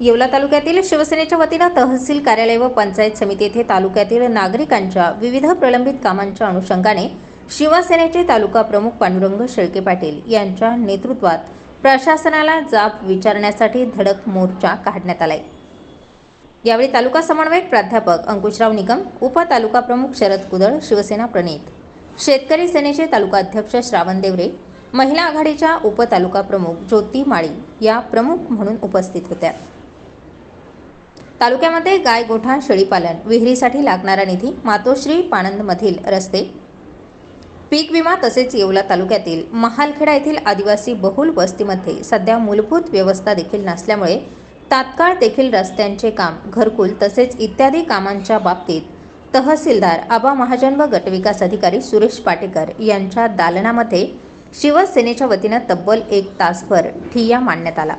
येवला तालुक्यातील शिवसेनेच्या वतीनं तहसील कार्यालय व पंचायत समिती येथे तालुक्यातील नागरिकांच्या विविध प्रलंबित कामांच्या अनुषंगाने शिवसेनेचे तालुका प्रमुख पांडुरंग शेळके पाटील यांच्या नेतृत्वात प्रशासनाला जाब विचारण्यासाठी धडक मोर्चा काढण्यात आलाय. यावेळी तालुका समन्वयक प्राध्यापक अंकुशराव निकम उप तालुका प्रमुख शरद कुदळ शिवसेना प्रणित शेतकरी सेनेचे तालुका अध्यक्ष श्रावण देवरे महिला आघाडीच्या उपतालुका प्रमुख ज्योती माळी या प्रमुख म्हणून उपस्थित होत्या. तालुक्यामध्ये गाय गोठा शेळीपालन विहिरीसाठी लागणारा निधी मातोश्री पाणंदमधील रस्ते पीक विमा तसेच येवला तालुक्यातील महालखेडा येथील आदिवासी बहुल वस्तीमध्ये सध्या मूलभूत व्यवस्था देखील नसल्यामुळे तात्काळ देखील रस्त्यांचे काम घरकुल तसेच इत्यादी कामांच्या बाबतीत तहसीलदार आबा महाजन व गटविकास अधिकारी सुरेश पाटेकर यांच्या दालनामध्ये शिवसेनेच्या वतीनं तब्बल एक तासभर ठिय्या मांडण्यात आला.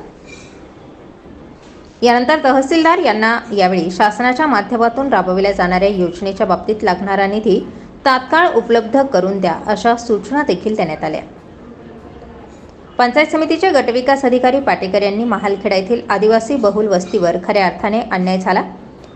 यानंतर तहसीलदार यांना यावेळी शासनाच्या माध्यमातून राबविल्या जाणाऱ्या योजनेच्या बाबतीत लागणारा निधी तात्काळ उपलब्ध करून द्या अशा सूचना देखील देण्यात आल्या. पंचायत समितीचे गटविकास अधिकारी पाटेकर यांनी महालखेडा येथील आदिवासी बहुल वस्तीवर खऱ्या अर्थाने अन्याय झाला.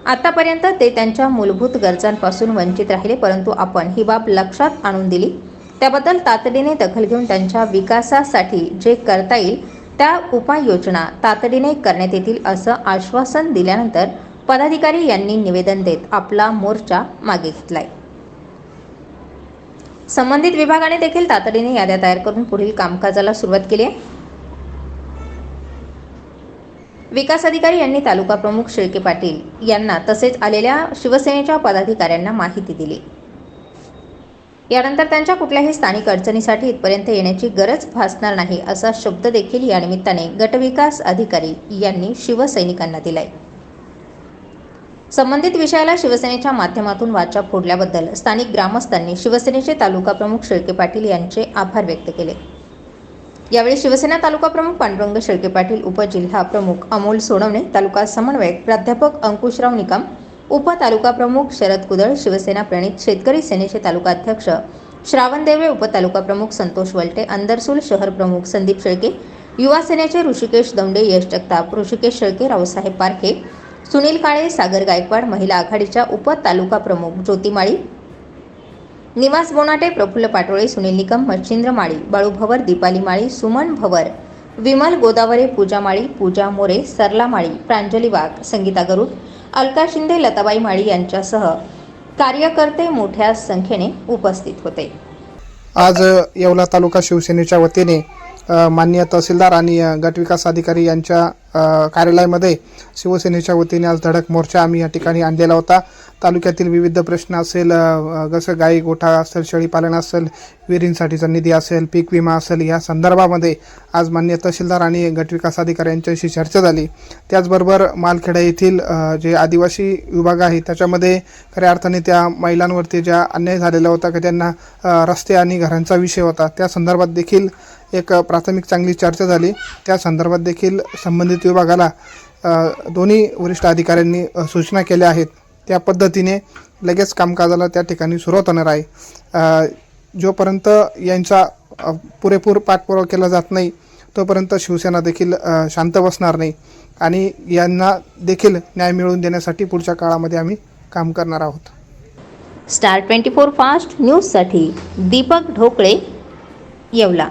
आतापर्यंत ते त्यांच्या मूलभूत गरजांपासून वंचित राहिले परंतु आपण ही बाब लक्षात आणून दिली. त्याबद्दल तातडीने दखल घेऊन त्यांच्या विकासासाठी जे करता येईल त्या उपाययोजना तातडीने करण्यात येतील असं आश्वासन दिल्यानंतर पदाधिकारी यांनी निवेदन देत आपला मोर्चा मागे घेतलाय. संबंधित विभागाने देखील तातडीने याद्या तयार करून पुढील कामकाजाला सुरुवात केली आहे. विकास अधिकारी यांनी तालुका प्रमुख शेळके पाटील यांना तसेच आलेल्या शिवसेनेच्या पदाधिकाऱ्यांना माहिती दिली. यानंतर त्यांच्या कुठल्याही स्थानिक अडचणीसाठी इथपर्यंत येण्याची गरज भासणार नाही असा शब्द देखील या निमित्ताने गटविकास अधिकारी यांनी शिवसैनिकांना दिलाय. संबंधित विषयाला शिवसेनेच्या माध्यमातून वाचा फोडल्याबद्दल स्थानिक ग्रामस्थांनी शिवसेनेचे तालुका प्रमुख शेळके पाटील यांचे आभार व्यक्त केले. यावेळी शिवसेना तालुका प्रमुख पांडुरंग शेळके पाटील उपजिल्हा प्रमुख अमोल सोनवणे तालुका समन्वयक प्राध्यापक अंकुशराव निकम उपतालुका प्रमुख शरद कुदळ शिवसेना प्रणित शेतकरी सेनेचे तालुका अध्यक्ष श्रावण देवळे उपतालुका प्रमुख संतोष वलटे अंदरसूल शहर प्रमुख संदीप शेळके युवा सेनेचे ऋषिकेश दौंडे यश जगताप ऋषिकेश शेळके रावसाहेब पारखे सुनील काळे सागर गायकवाड महिला आघाडीच्या उप तालुका प्रमुख ज्योतिमाळी निवास बोनाटे प्रफुल्ल पाटोळे सुनील निकम मच्छिंद्र माळी बाळू भवर दीपाली माळी सुमन भवर विमल गोदावरे पूजा माळी पूजा मोरे सरला माळी प्रांजली वाघ संगीता गरुड अलका शिंदे लताबाई माळी यांच्यासह कार्यकर्ते मोठ्या संख्येने उपस्थित होते. आज येवला तालुका शिवसेनेच्या वतीने मान्य तहसीलदार आणि गटविकास अधिकारी यांच्या कार्यालयामध्ये शिवसेनेच्या वतीने आज धडक मोर्चा आम्ही या ठिकाणी आणलेला होता. तालुक्यातील विविध प्रश्न असेल जसं गाई गोठा असेल शेळीपालन असेल विहिरींसाठीचा निधी असेल पीक विमा असेल या संदर्भामध्ये आज मान्य तहसीलदार आणि गटविकास अधिकारी यांच्याशी चर्चा झाली. त्याचबरोबर मालखेडा येथील जे आदिवासी विभाग आहे त्याच्यामध्ये खऱ्या अर्थाने त्या महिलांवरती ज्या अन्याय झालेला होता की त्यांना रस्ते आणि घरांचा विषय होता त्या संदर्भात देखील एक प्राथमिक चांगली चर्चा झाली. त्या संदर्भात देखील संबंधित विभागाला दोन्ही वरिष्ठ अधिकाऱ्यांनी सूचना केल्या आहेत. त्या पद्धतीने लगेच कामकाजाला त्या ठिकाणी सुरुवात होणार आहे. जोपर्यंत यांचा पुरेपूर पाठपुरावा केला जात नाही तोपर्यंत शिवसेना देखील शांत बसणार नाही आणि यांना देखील न्याय मिळवून देण्यासाठी पुढच्या काळामध्ये आम्ही काम करणार आहोत. स्टार ट्वेंटी फोर फास्ट न्यूजसाठी दीपक ढोकळे येवला.